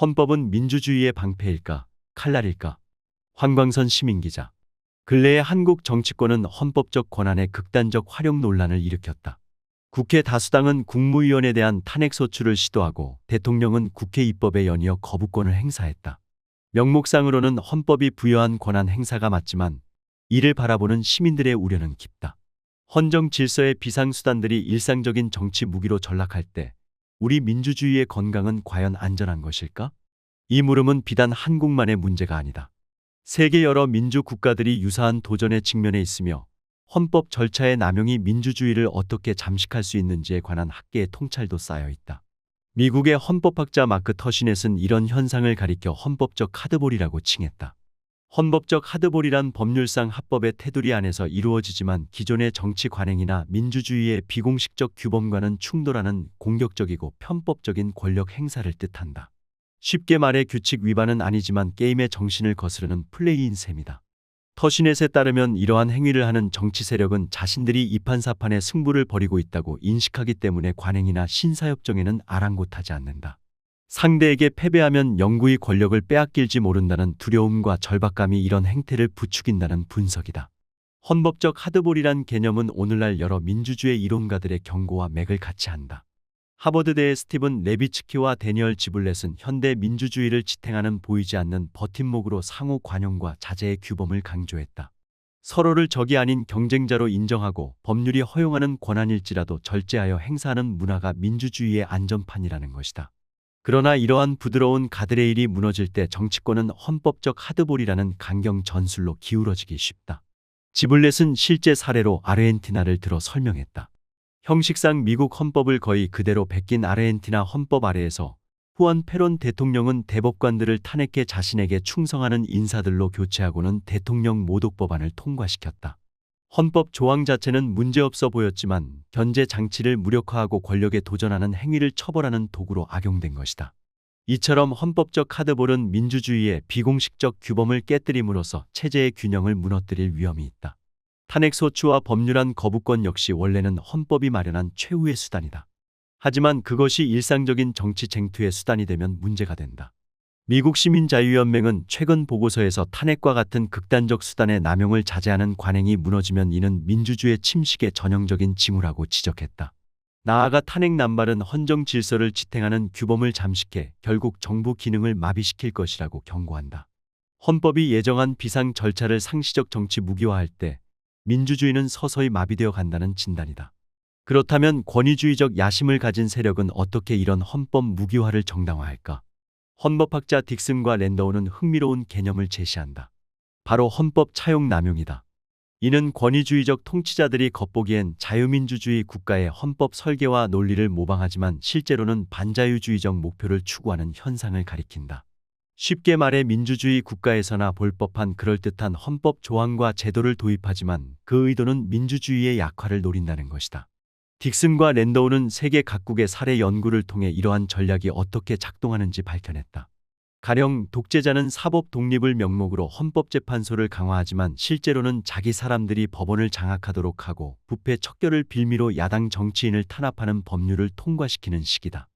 헌법은 민주주의의 방패일까, 칼날일까? 황광선 시민기자. 근래의 한국 정치권은 헌법적 권한의 극단적 활용 논란을 일으켰다. 국회 다수당은 국무위원에 대한 탄핵 소추를 시도하고 대통령은 국회 입법에 연이어 거부권을 행사했다. 명목상으로는 헌법이 부여한 권한 행사가 맞지만 이를 바라보는 시민들의 우려는 깊다. 헌정 질서의 비상수단들이 일상적인 정치 무기로 전락할 때 우리 민주주의의 건강은 과연 안전한 것일까? 이 물음은 비단 한국만의 문제가 아니다. 세계 여러 민주 국가들이 유사한 도전에 직면해 있으며 헌법 절차의 남용이 민주주의를 어떻게 잠식할 수 있는지에 관한 학계의 통찰도 쌓여 있다. 미국의 헌법학자 마크 터시넷은 이런 현상을 가리켜 헌법적 하드볼이라고 칭했다. 헌법적 하드볼이란 법률상 합법의 테두리 안에서 이루어지지만 기존의 정치 관행이나 민주주의의 비공식적 규범과는 충돌하는 공격적이고 편법적인 권력 행사를 뜻한다. 쉽게 말해 규칙 위반은 아니지만 게임의 정신을 거스르는 플레이인 셈이다. 터시넷에 따르면 이러한 행위를 하는 정치 세력은 자신들이 이판사판의 승부를 벌이고 있다고 인식하기 때문에 관행이나 신사협정에는 아랑곳하지 않는다. 상대에게 패배하면 영구히 권력을 빼앗길지 모른다는 두려움과 절박감이 이런 행태를 부추긴다는 분석이다. 헌법적 하드볼이란 개념은 오늘날 여러 민주주의 이론가들의 경고와 맥을 같이 한다. 하버드대의 스티븐 레비츠키와 데니얼 지블렛은 현대 민주주의를 지탱하는 보이지 않는 버팀목으로 상호 관용과 자제의 규범을 강조했다. 서로를 적이 아닌 경쟁자로 인정하고 법률이 허용하는 권한일지라도 절제하여 행사하는 문화가 민주주의의 안전판이라는 것이다. 그러나 이러한 부드러운 가드레일이 무너질 때 정치권은 헌법적 하드볼이라는 강경 전술로 기울어지기 쉽다. 지블렛은 실제 사례로 아르헨티나를 들어 설명했다. 형식상 미국 헌법을 거의 그대로 베낀 아르헨티나 헌법 아래에서 후안 페론 대통령은 대법관들을 탄핵해 자신에게 충성하는 인사들로 교체하고는 대통령 모독 법안을 통과시켰다. 헌법 조항 자체는 문제없어 보였지만 견제 장치를 무력화하고 권력에 도전하는 행위를 처벌하는 도구로 악용된 것이다. 이처럼 헌법적 하드볼은 민주주의의 비공식적 규범을 깨뜨림으로써 체제의 균형을 무너뜨릴 위험이 있다. 탄핵소추와 법률안 거부권 역시 원래는 헌법이 마련한 최후의 수단이다. 하지만 그것이 일상적인 정치 쟁투의 수단이 되면 문제가 된다. 미국 시민자유연맹은 최근 보고서에서 탄핵과 같은 극단적 수단의 남용을 자제하는 관행이 무너지면 이는 민주주의 침식의 전형적인 징후라고 지적했다. 나아가 탄핵 남발은 헌정 질서를 지탱하는 규범을 잠식해 결국 정부 기능을 마비시킬 것이라고 경고한다. 헌법이 예정한 비상 절차를 상시적 정치 무기화할 때 민주주의는 서서히 마비되어 간다는 진단이다. 그렇다면 권위주의적 야심을 가진 세력은 어떻게 이런 헌법 무기화를 정당화할까? 헌법학자 딕슨과 랜더우는 흥미로운 개념을 제시한다. 바로 헌법 차용 남용이다. 이는 권위주의적 통치자들이 겉보기엔 자유민주주의 국가의 헌법 설계와 논리를 모방하지만 실제로는 반자유주의적 목표를 추구하는 현상을 가리킨다. 쉽게 말해 민주주의 국가에서나 볼 법한 그럴듯한 헌법 조항과 제도를 도입하지만 그 의도는 민주주의의 약화를 노린다는 것이다. 딕슨과 랜더우는 세계 각국의 사례 연구를 통해 이러한 전략이 어떻게 작동하는지 밝혀냈다. 가령 독재자는 사법 독립을 명목으로 헌법재판소를 강화하지만 실제로는 자기 사람들이 법원을 장악하도록 하고 부패 척결을 빌미로 야당 정치인을 탄압하는 법률을 통과시키는 식이다.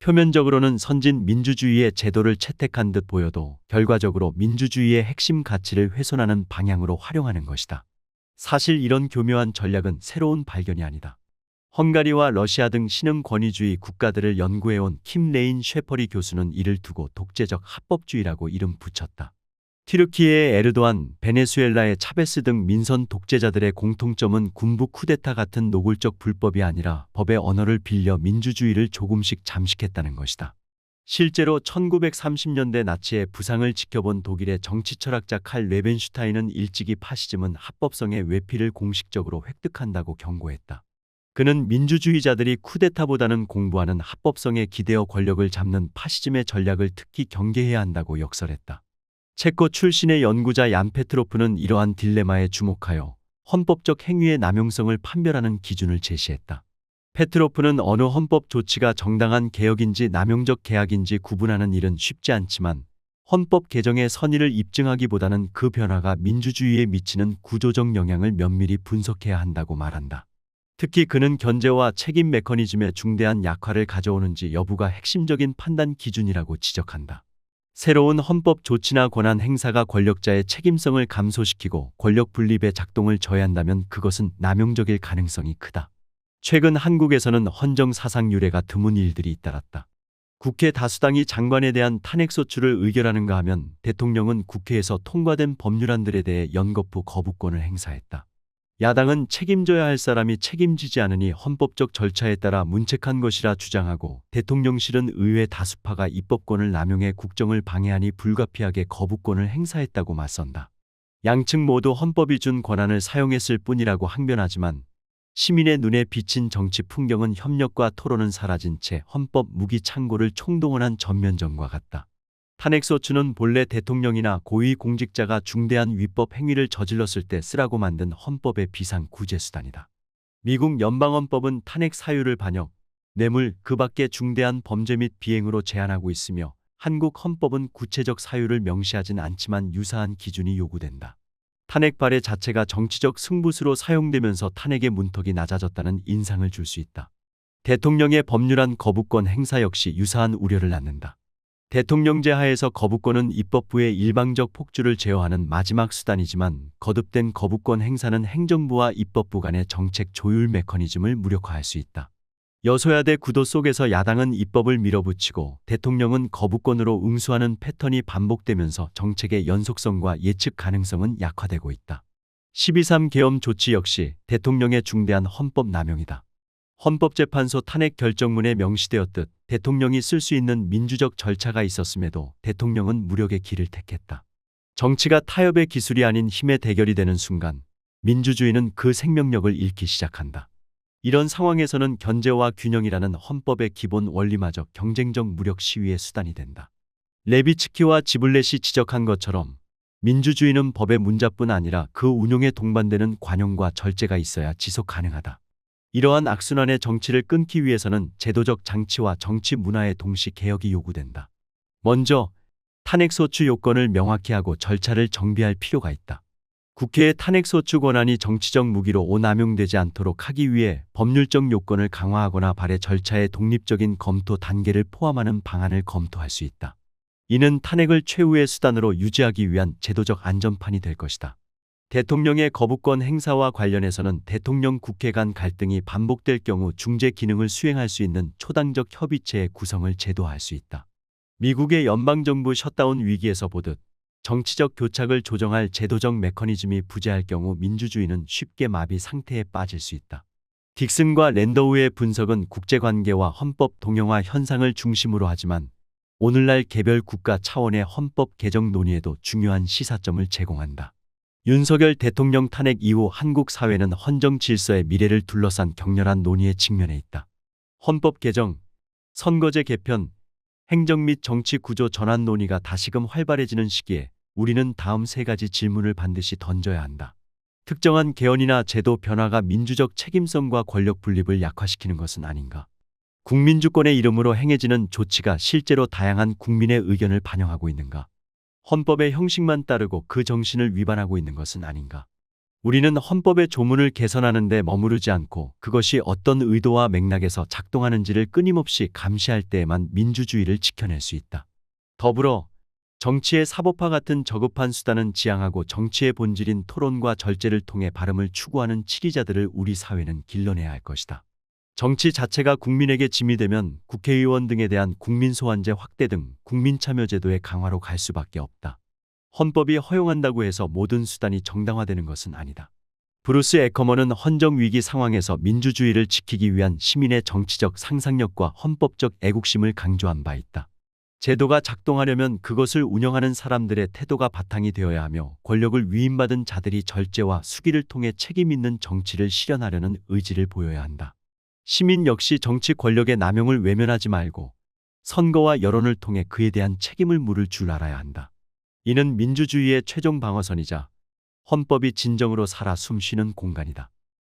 표면적으로는 선진 민주주의의 제도를 채택한 듯 보여도 결과적으로 민주주의의 핵심 가치를 훼손하는 방향으로 활용하는 것이다. 사실 이런 교묘한 전략은 새로운 발견이 아니다. 헝가리와 러시아 등 신흥 권위주의 국가들을 연구해온 킴 레인 쉐퍼리 교수는 이를 두고 독재적 합법주의라고 이름 붙였다. 튀르키예의 에르도안, 베네수엘라의 차베스 등 민선 독재자들의 공통점은 군부 쿠데타 같은 노골적 불법이 아니라 법의 언어를 빌려 민주주의를 조금씩 잠식했다는 것이다. 실제로 1930년대 나치의 부상을 지켜본 독일의 정치 철학자 칼 레벤슈타인은 일찍이 파시즘은 합법성의 외피를 공식적으로 획득한다고 경고했다. 그는 민주주의자들이 쿠데타보다는 공부하는 합법성에 기대어 권력을 잡는 파시즘의 전략을 특히 경계해야 한다고 역설했다. 체코 출신의 연구자 얀 페트로프는 이러한 딜레마에 주목하여 헌법적 행위의 남용성을 판별하는 기준을 제시했다. 페트로프는 어느 헌법 조치가 정당한 개혁인지 남용적 계약인지 구분하는 일은 쉽지 않지만 헌법 개정의 선의를 입증하기보다는 그 변화가 민주주의에 미치는 구조적 영향을 면밀히 분석해야 한다고 말한다. 특히 그는 견제와 책임 메커니즘의 중대한 약화를 가져오는지 여부가 핵심적인 판단 기준이라고 지적한다. 새로운 헌법 조치나 권한 행사가 권력자의 책임성을 감소시키고 권력 분립의 작동을 저해한다면 그것은 남용적일 가능성이 크다. 최근 한국에서는 헌정 사상 유례가 드문 일들이 잇따랐다. 국회 다수당이 장관에 대한 탄핵소추를 의결하는가 하면 대통령은 국회에서 통과된 법률안들에 대해 연거푸 거부권을 행사했다. 야당은 책임져야 할 사람이 책임지지 않으니 헌법적 절차에 따라 문책한 것이라 주장하고 대통령실은 의회 다수파가 입법권을 남용해 국정을 방해하니 불가피하게 거부권을 행사했다고 맞선다. 양측 모두 헌법이 준 권한을 사용했을 뿐이라고 항변하지만 시민의 눈에 비친 정치 풍경은 협력과 토론은 사라진 채 헌법 무기 창고를 총동원한 전면전과 같다. 탄핵소추는 본래 대통령이나 고위 공직자가 중대한 위법 행위를 저질렀을 때 쓰라고 만든 헌법의 비상 구제 수단이다. 미국 연방헌법은 탄핵 사유를 반역, 뇌물, 그 밖의 중대한 범죄 및 비행으로 제한하고 있으며 한국 헌법은 구체적 사유를 명시하진 않지만 유사한 기준이 요구된다. 탄핵 발의 자체가 정치적 승부수로 사용되면서 탄핵의 문턱이 낮아졌다는 인상을 줄 수 있다. 대통령의 법률안 거부권 행사 역시 유사한 우려를 낳는다. 대통령제 하에서 거부권은 입법부의 일방적 폭주를 제어하는 마지막 수단이지만 거듭된 거부권 행사는 행정부와 입법부 간의 정책 조율 메커니즘을 무력화할 수 있다. 여소야대 구도 속에서 야당은 입법을 밀어붙이고 대통령은 거부권으로 응수하는 패턴이 반복되면서 정책의 연속성과 예측 가능성은 약화되고 있다. 12.3 계엄 조치 역시 대통령의 중대한 헌법 남용이다. 헌법재판소 탄핵 결정문에 명시되었듯 대통령이 쓸 수 있는 민주적 절차가 있었음에도 대통령은 무력의 길을 택했다. 정치가 타협의 기술이 아닌 힘의 대결이 되는 순간 민주주의는 그 생명력을 잃기 시작한다. 이런 상황에서는 견제와 균형이라는 헌법의 기본 원리마저 경쟁적 무력 시위의 수단이 된다. 레비츠키와 지블렛이 지적한 것처럼 민주주의는 법의 문자뿐 아니라 그 운용에 동반되는 관용과 절제가 있어야 지속 가능하다. 이러한 악순환의 정치를 끊기 위해서는 제도적 장치와 정치 문화의 동시 개혁이 요구된다. 먼저 탄핵소추 요건을 명확히 하고 절차를 정비할 필요가 있다. 국회의 탄핵소추 권한이 정치적 무기로 오남용되지 않도록 하기 위해 법률적 요건을 강화하거나 발의 절차의 독립적인 검토 단계를 포함하는 방안을 검토할 수 있다. 이는 탄핵을 최후의 수단으로 유지하기 위한 제도적 안전판이 될 것이다. 대통령의 거부권 행사와 관련해서는 대통령 국회 간 갈등이 반복될 경우 중재 기능을 수행할 수 있는 초당적 협의체의 구성을 제도화할 수 있다. 미국의 연방정부 셧다운 위기에서 보듯 정치적 교착을 조정할 제도적 메커니즘이 부재할 경우 민주주의는 쉽게 마비 상태에 빠질 수 있다. 딕슨과 랜더우의 분석은 국제관계와 헌법 동영화 현상을 중심으로 하지만 오늘날 개별 국가 차원의 헌법 개정 논의에도 중요한 시사점을 제공한다. 윤석열 대통령 탄핵 이후 한국 사회는 헌정 질서의 미래를 둘러싼 격렬한 논의에 직면해 있다. 헌법 개정, 선거제 개편, 행정 및 정치 구조 전환 논의가 다시금 활발해지는 시기에 우리는 다음 세 가지 질문을 반드시 던져야 한다. 특정한 개헌이나 제도 변화가 민주적 책임성과 권력 분립을 약화시키는 것은 아닌가? 국민주권의 이름으로 행해지는 조치가 실제로 다양한 국민의 의견을 반영하고 있는가? 헌법의 형식만 따르고 그 정신을 위반하고 있는 것은 아닌가. 우리는 헌법의 조문을 개선하는 데 머무르지 않고 그것이 어떤 의도와 맥락에서 작동하는지를 끊임없이 감시할 때에만 민주주의를 지켜낼 수 있다. 더불어 정치의 사법화 같은 저급한 수단은 지향하고 정치의 본질인 토론과 절제를 통해 발음을 추구하는 치리자들을 우리 사회는 길러내야 할 것이다. 정치 자체가 국민에게 짐이 되면 국회의원 등에 대한 국민 소환제 확대 등 국민 참여 제도의 강화로 갈 수밖에 없다. 헌법이 허용한다고 해서 모든 수단이 정당화되는 것은 아니다. 브루스 에커먼은 헌정 위기 상황에서 민주주의를 지키기 위한 시민의 정치적 상상력과 헌법적 애국심을 강조한 바 있다. 제도가 작동하려면 그것을 운영하는 사람들의 태도가 바탕이 되어야 하며 권력을 위임받은 자들이 절제와 수기를 통해 책임 있는 정치를 실현하려는 의지를 보여야 한다. 시민 역시 정치 권력의 남용을 외면하지 말고 선거와 여론을 통해 그에 대한 책임을 물을 줄 알아야 한다. 이는 민주주의의 최종 방어선이자 헌법이 진정으로 살아 숨쉬는 공간이다.